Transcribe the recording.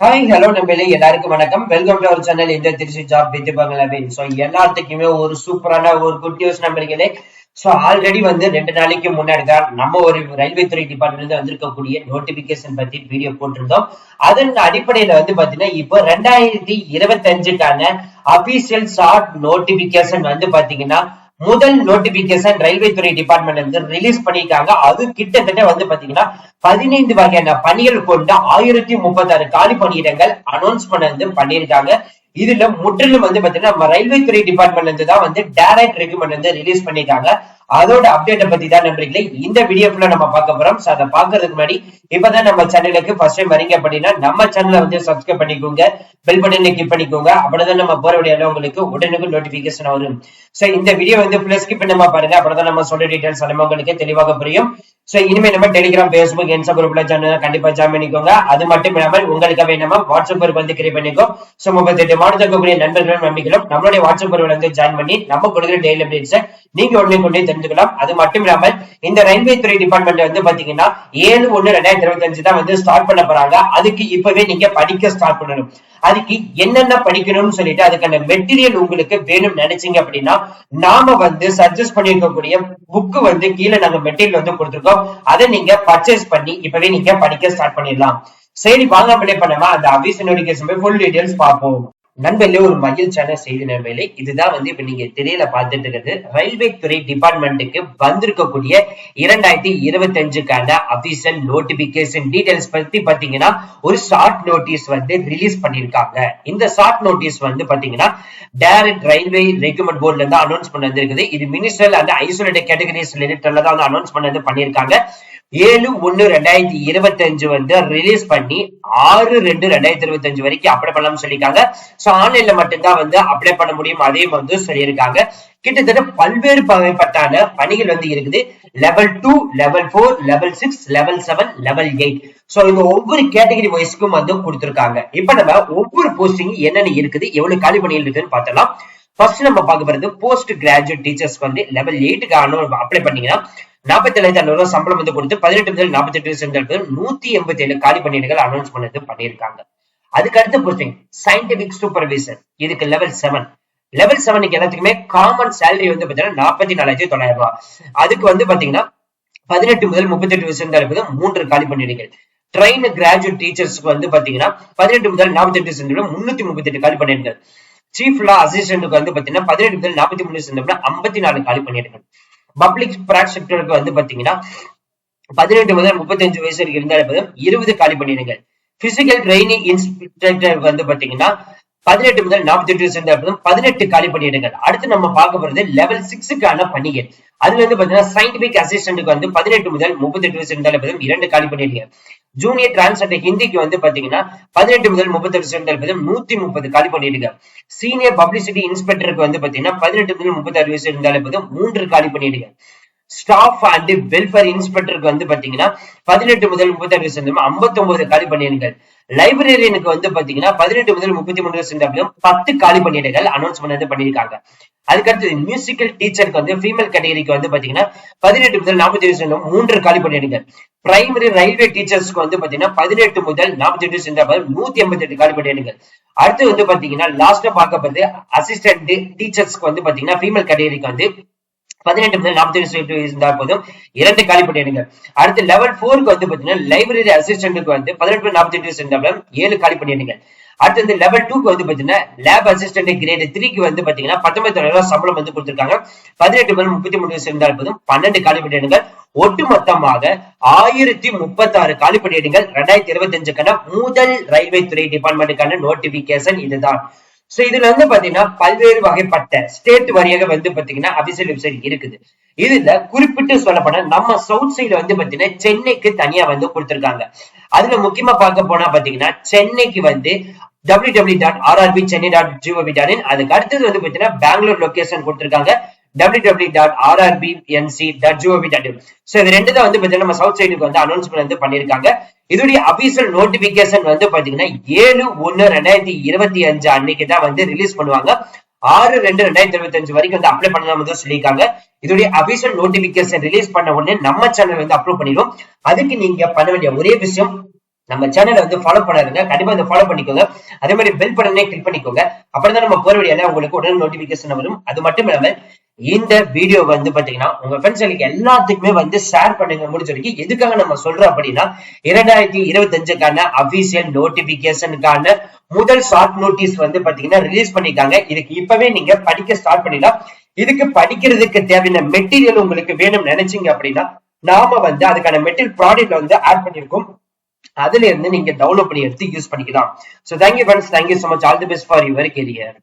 Hi hello நம்பளே எல்லாருக்கும் வணக்கம். வெல்கம் டு அவர் சேனல் இந்த Trichy job with Bangladesh so எல்லாத்துக்குமே ஒரு சூப்பரான ஒரு குட் நியூஸ் நம்பர்களே ஸோ ஆல்ரெடி வந்து ரெண்டு நாளைக்கு முன்னாடி தான் நம்ம ஒரு ரயில்வே துறை டிபார்ட்மெண்ட்ல வந்திருக்கக்கூடிய நோட்டிபிகேஷன் பத்தி வீடியோ போட்டிருந்தோம். அதன் அடிப்படையில வந்து பாத்தீங்கன்னா இப்போ ரெண்டாயிரத்தி இருபத்தி அஞ்சுக்கான அபிஷியல் ஷார்ட் நோட்டிபிகேஷன் வந்து பாத்தீங்கன்னா முதல் நோட்டிபிகேஷன் ரயில்வே துறை டிபார்ட்மெண்ட் இருந்து ரிலீஸ் பண்ணிருக்காங்க அது கிட்டத்தட்ட வந்து பாத்தீங்கன்னா பதினைந்து வகையான பணிகள் கொண்ட ஆயிரத்தி முப்பத்தி ஆறு காலி பணியிடங்கள் அனௌன்ஸ் பண்ணிருக்காங்க பண்ணியிருக்காங்க. இதுல முற்றிலும் வந்து பாத்தீங்கன்னா நம்ம ரயில்வே துறை டிபார்ட்மெண்ட்ல இருந்து தான் வந்து டைரக்ட் ரெக்கமெண்ட் வந்து ரிலீஸ் பண்ணிருக்காங்க அதோட அப்டேட்டை பத்தி தான் நண்பர்களே இந்த வீடியோ நம்ம பார்க்க போறோம். சோ அதை பாக்குறதுக்கு முன்னாடி இப்பதான் நம்ம சேனலுக்கு ஃபர்ஸ்ட் டைம் வரீங்க அப்படின்னா நம்ம சேனலை வந்து சப்ஸ்கிரைப் பண்ணிக்கோங்க. பெல் பட்டனை கிளிக் பண்ணிக்கோங்க. அப்படிதான் நம்ம போற வீடியோல உங்களுக்கு உடனுக்கு நோட்டிபிகேஷன் வரும். சோ இந்த வீடியோ வந்து பிளஸ் ஸ்கிப் பண்ணாம பாருங்க. அப்படிதான் நம்ம சொல்ற டீடைல்ஸ் எல்லாமே உங்களுக்கு தெளிவாக புரியும். சோ இனிமே நம்ம டெலிகிராம் பேஸ்புக் இன்ஸ்டா குரூப்ல சேனல் கண்டிப்பா ஜாயின் பண்ணிக்கோங்க. அது மட்டும் இல்லாமல் உங்களுக்கு வேணுமா வாட்ஸ்அப் குரூப் வந்து கிரியேட் பண்ணிக்கோ. சோ முப்பத்தெட்டு மாவட்டத்தில் இருக்கக்கூடிய நண்பர்களும் நம்பிக்கைகளும் நம்மளுடைய வாட்ஸ்அப் குரூப்ல வந்து ஜாயின் பண்ணி நம்ம கொடுக்குற டெய்லி அப்டேட்ஸ் நீங்க உடனே கொண்டே தெரிஞ்சுக்கலாம். அது மட்டும் இல்லாமல் இந்த ரயில்வே துறை டிபார்ட்மெண்ட் வந்து பாத்தீங்கன்னா ஏழு ஒண்ணு ரெண்டாயிரத்தி இருபத்தி அஞ்சு தான் வந்து ஸ்டார்ட் பண்ண போறாங்க. அதுக்கு இப்பவே நீங்க படிக்க ஸ்டார்ட் பண்ணணும். அதுக்கு என்னென்ன படிக்கணும்னு சொல்லிட்டு அதுக்கான மெட்டீரியல் உங்களுக்கு வேணும்னு நினைச்சீங்க அப்படின்னா நாம வந்து சஜஸ்ட் பண்ணிருக்கக்கூடிய புக்கு வந்து கீழே நாங்க மெட்டீரியல் வந்து கொடுத்துருக்கோம். அதை நீங்க பர்ச்சேஸ் பண்ணி இப்பவே நீங்க படிக்க ஸ்டார்ட் பண்ணிடலாம். சரி வாங்க அப்படியே பண்ணாம அந்த அபிஸ் நோட்டிபிகேஷன் ஃபுல் டீடைல்ஸ் பார்ப்போம். நண்பர்களே ஒரு மகிழ்ச்சியான செய்தி நண்பர்களே இதுதான் வந்து இப்ப நீங்க திரையில பார்த்துட்டு இருக்கிறது. ரயில்வே துறை டிபார்ட்மெண்ட்டுக்கு வந்திருக்கக்கூடிய இரண்டாயிரத்தி இருபத்தி அஞ்சுக்கான அபிஷியல் நோட்டிபிகேஷன் டீடைல்ஸ் பத்தி பாத்தீங்கன்னா ஒரு ஷார்ட் நோட்டீஸ் வந்து ரிலீஸ் பண்ணிருக்காங்க இந்த ஷார்ட் நோட்டீஸ் வந்து பாத்தீங்கன்னா டைரக்ட் ரயில்வே ரெக்யூமெண்ட் போர்ட்ல இருந்து அனௌன்ஸ் பண்ண வந்திருக்குது இது மினிஸ்டர் அந்த ஐசோலேட்டட் கேட்டகரிஸ் லிமிட்ல தான் வந்து அனௌன்ஸ் பண்ணது பண்ணிருக்காங்க ஏழு ஒண்ணு ரெண்டாயிரத்தி இருபத்தி அஞ்சு வந்து ரிலீஸ் பண்ணி ஆறு ரெண்டு ரெண்டாயிரத்தி இருபத்தி அஞ்சு வரைக்கும் அப்ளை பண்ணலாம்னு சொல்லியிருக்காங்க. ஆன்லைன்ல மட்டும்தான் வந்து அப்ளை பண்ண முடியும். அதையும் வந்து சொல்லியிருக்காங்க. கிட்டத்தட்ட பல்வேறு வகைப்பட்டான பணிகள் வந்து இருக்குது. Level two level four level six level seven level eight so இந்த ஒவ்வொரு கேட்டகரி வைஸ்க்கும் வந்து கொடுத்துருக்காங்க. இப்ப நம்ம ஒவ்வொரு போஸ்டிங் என்னென்ன இருக்குது எவ்வளவு காலி பணிகள் இருக்குன்னு பார்த்தலாம் ஃபர்ஸ்ட் நம்ம பார்க்க போறது போஸ்ட் கிராஜுவேட் டீச்சர்ஸ் வந்து லெவல் எயிட்டுக்கு அப்ளை பண்ணீங்கன்னா நாற்பத்தி ஏழாயிரத்தி ஐநூறு ரூபாய் சம்பளம் வந்து கொடுத்து பதினெட்டு முதல் நாற்பத்தி எட்டு சென்டர் நூத்தி எண்பத்தி ஏழு காலி பணியிடங்கள் அனௌன்ஸ் பண்ணது பண்ணியிருக்காங்க. அதுக்கு அடுத்து போஸ்டிங் சயின்டிபிக் சூப்பர்விசர் இதுக்கு லெவல் செவன் லெவல் செவனுக்கு எல்லாத்துக்குமே காமன் சேலரி வந்து பாத்தீங்கன்னா நாற்பத்தி நாலாயிரத்தி தொள்ளாயிரம் ரூபாய். அதுக்கு வந்து பாத்தீங்கன்னா பதினெட்டு முதல் முப்பத்தி எட்டு வருஷம் இருப்பது மூன்று காலி பண்ணிடுங்கள் ட்ரெயின் கிராஜுவேட் டீச்சர்ஸ்க்கு வந்து பாத்தீங்கன்னா பதினெட்டு முதல் நாற்பத்தி எட்டு முன்னூத்தி முப்பத்தி எட்டு காலி பண்ணிடுங்கள் சீஃப் லா அசிஸ்டன்ட்டுக்கு வந்து பாத்தீங்கன்னா பதினெட்டு முதல் நாற்பத்தி மூணு சென்டர் ஐம்பத்தி நாலு காலி பண்ணிடுங்கள் பப்ளிக் ப்ராக்டிக்டருக்கு வந்து பாத்தீங்கன்னா பதினெட்டு முதல் முப்பத்தஞ்சு வயசு வரைக்கும் இருந்தாலும் இருபது காலி பண்ணிடுங்கள் பிசிக்கல் ட்ரைனிங் இன்ஸ்பெக்டருக்கு வந்து பாத்தீங்கன்னா பதினெட்டு முதல் நாற்பத்தி எட்டு சேர்ந்த பதினெட்டு காலி பணியிடங்கள் அடுத்து நம்ம பார்க்க போறது லெவல் சிக்ஸுக்கான பணிகள். அதுல வந்து பாத்தீங்கன்னா சயின்டிபிக் அசிஸ்டன்ட்டுக்கு வந்து பதினெட்டு முதல் முப்பத்தி எட்டு வயசு இருந்தாலும் இரண்டு காலி பணியிடங்கள் ஜூனியர் டிரான்ஸ்லேட்டர் ஹிந்திக்கு வந்து பாத்தீங்கன்னா பதினெட்டு முதல் முப்பத்தி எட்டு இருந்தாலும் நூத்தி முப்பது காலி பணியிடங்கள் சீனியர் பப்ளிசிட்டி இன்ஸ்பெக்டருக்கு வந்து பாத்தீங்கன்னா பதினெட்டு முதல் முப்பத்தி ஆறு வயசு இருந்தாலும் மூன்று காலி பணியிடங்கள் ஸ்டாஃப் அண்ட் வெல்ஃபேர் இன்ஸ்பெக்டருக்கு வந்து பாத்தீங்கன்னா பதினெட்டு முதல் முப்பத்தி ஆறு வயசு ஐம்பத்தி ஒன்பது காலி பணியிடங்கள் லைப்ரரியனுக்கு வந்து பாத்தீங்கன்னா பதினெட்டு முதல் முப்பத்தி மூணு வயசு பத்து காலி பணியிடங்கள் அனௌன்ஸ் வந்து பண்ணியிருக்காங்க. அதுக்கடுத்து மியூசிக்கல் டீச்சருக்கு வந்து ஃபீமேல் கேட்டகரிக்கு வந்து பாத்தீங்கன்னா பதினெட்டு முதல் நாற்பத்தி வயசு மூன்று காலி பணியிடங்கள் பிரைமரி ரயில்வே டீச்சர்ஸ்க்கு வந்து பாத்தீங்கன்னா பதினெட்டு முதல் நாற்பத்தி எட்டு சென்ற நூத்தி எண்பத்தி எட்டு காலி பணியிடங்கள் அடுத்து வந்து பாத்தீங்கன்னா லாஸ்டா பார்க்கப்படுது அசிஸ்டன்ட் டீச்சர்ஸ்க்கு வந்து பாத்தீங்கன்னா ஃபீமேல் கேட்டகரிக்கு வந்து பதினெட்டு முதல் நாற்பத்தி ஏழு இருந்தால் போதும். இரண்டு காலி பணியிடங்கள் அடுத்து லெவல் போருக்கு வந்து பாத்தீங்கன்னா லைப்ரரி அசிஸ்டன்ட்டுக்கு வந்து பதினெட்டு நாற்பத்தி எட்டு இருந்தாலும் ஏழு காலி பணியிடங்கள் அடுத்து வந்து லெவல் டூக்கு வந்து பாத்தீங்கன்னா லேப் அசிஸ்டன்ட் கிரேட் த்ரீக்கு வந்து பாத்தீங்கன்னா பத்தொன்பது ரூபாய் சம்பளம் வந்து கொடுத்திருக்காங்க. பதினெட்டு முதல் முப்பத்தி மூணு இருந்தால் போதும். பன்னெண்டு காலி பணியிடங்கள் ஒட்டு மொத்தமாக ஆயிரத்தி முப்பத்தி ஆறு காலி பணியிடங்கள் ரெண்டாயிரத்தி இருபத்தி அஞ்சுக்கான முதல் ரயில்வே துறை டிபார்ட்மெண்ட்டுக்கான நோட்டிபிகேஷன் இதுதான். சோ இதுல வந்து பாத்தீங்கன்னா பல்வேறு வகைப்பட்ட ஸ்டேட் வரியாக வந்து பாத்தீங்கன்னா அபிஷியல் வெப்சைட் இருக்குது. இதுல குறிப்பிட்டு சொல்லப்போனா நம்ம சவுத் சைடு வந்து பாத்தீங்கன்னா சென்னைக்கு தனியா வந்து கொடுத்திருக்காங்க. அதுல முக்கியமா பார்க்க போனா பாத்தீங்கன்னா சென்னைக்கு வந்து W W dot RRB Chennai dot GOV dot in அதுக்கு அடுத்தது வந்து பாத்தீங்கன்னா பெங்களூர் லொகேஷன் கொடுத்திருக்காங்க. W W dot RRB NC dot GOV dot in so இது ரெண்டு தான் வந்து பாத்தீங்கன்னா நம்ம சவுத் சைடுக்கு வந்து அனௌன்ஸ்மெண்ட் வந்து பண்ணிருக்காங்க. இதோடைய அபிஷியல் நோட்டிபிகேஷன் வந்து பாத்தீங்கன்னா ஏழு ஒண்ணு ரெண்டாயிரத்தி இருபத்தி அஞ்சு அன்னைக்கு தான் வந்து ரிலீஸ் பண்ணுவாங்க. ஆறு ரெண்டு ரெண்டாயிரத்தி இருபத்தி அஞ்சு வரைக்கும் வந்து அப்ளை பண்ணலாம் சொல்லியிருக்காங்க. இதோடைய அபிஷியல் நோட்டிபிகேஷன் ரிலீஸ் பண்ண உடனே நம்ம சேனல் வந்து அப்ரூவ் பண்ணிடும் அதுக்கு நீங்க பண்ண வேண்டிய ஒரே விஷயம் நம்ம சேனலை வந்து ஃபாலோ பண்ணாருங்க கண்டிப்பா இந்த ஃபாலோ பண்ணிக்கோங்க. அதே மாதிரி பெல் பட்டனே கிளிக் பண்ணிக்கோங்க. அப்படிதான் நம்ம போற வீடியோ உங்களுக்கு உடனே நோட்டிபிகேஷன் வரும். அது மட்டும் இல்லாமல் இந்த வீடியோ வந்து பாத்தீங்கன்னா உங்க ஃப்ரெண்ட்ஸ்களுக்கு எல்லாத்துக்குமே வந்து ஷேர் பண்ணுங்க முடிஞ்ச வரைக்கும். எதுக்காக நம்ம சொல்றோம் அப்படின்னா இரண்டாயிரத்தி இருபத்தஞ்சுக்கான அபிஷியல் நோட்டிபிகேஷனுக்கான முதல் ஷார்ட் நோட்டீஸ் வந்து பாத்தீங்கன்னா ரிலீஸ் பண்ணிருக்காங்க இதுக்கு இப்பவே நீங்க படிக்க ஸ்டார்ட் பண்ணிடலாம். இதுக்கு படிக்கிறதுக்கு தேவையான மெட்டீரியல் உங்களுக்கு வேணும்னு நினைச்சீங்க அப்படின்னா நாம வந்து அதுக்கான மெட்டீரியல் ப்ராடக்ட் வந்து ஆட் பண்ணிருக்கோம் அதுல இருந்து நீங்க டவுன்லோட் பண்ணி எடுத்து யூஸ் பண்ணிக்கலாம். So thank you friends thank you so much all the best for your career